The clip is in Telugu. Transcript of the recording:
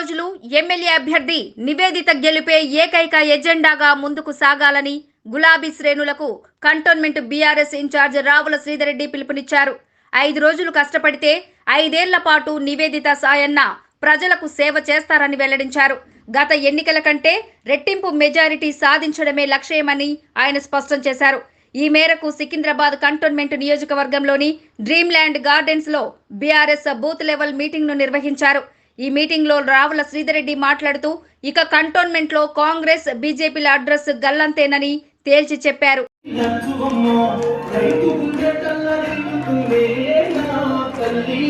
రోజులు ఎమ్మెల్యే అభ్యర్థి నివేదిత గెలుపే ఏకైక ఎజెండాగా ముందుకు సాగాలని గులాబీ శ్రేణులకు cantonment BRS incharge Ravula Sridhar Reddy పిలుపునిచ్చారు. ఐదు రోజులు కష్టపడితే ఐదేళ్ళ పాటు నివేదిత సాయన్న ప్రజలకు సేవ చేస్తారని వెల్లడించారు. గత ఎన్నికల కంటే రెట్టింపు మెజారిటీ సాధించడమే లక్ష్యమని ఆయన స్పష్టం చేశారు. ఈ మేరకు సికింద్రాబాద్ కంటోన్మెంట్ నియోజకవర్గంలోని డ్రీమ్ ల్యాండ్ గార్డెన్స్లో బీఆర్ఎస్ బూత్ లెవెల్ మీటింగ్ను నిర్వహించారు. ఈ మీటింగ్లో రావుల శ్రీధరెడ్డి మాట్లాడుతూ ఇక కంటోన్మెంట్లో కాంగ్రెస్ బీజేపీల అడ్రస్ గల్లంతేనని తేల్చి చెప్పారు. తల్లి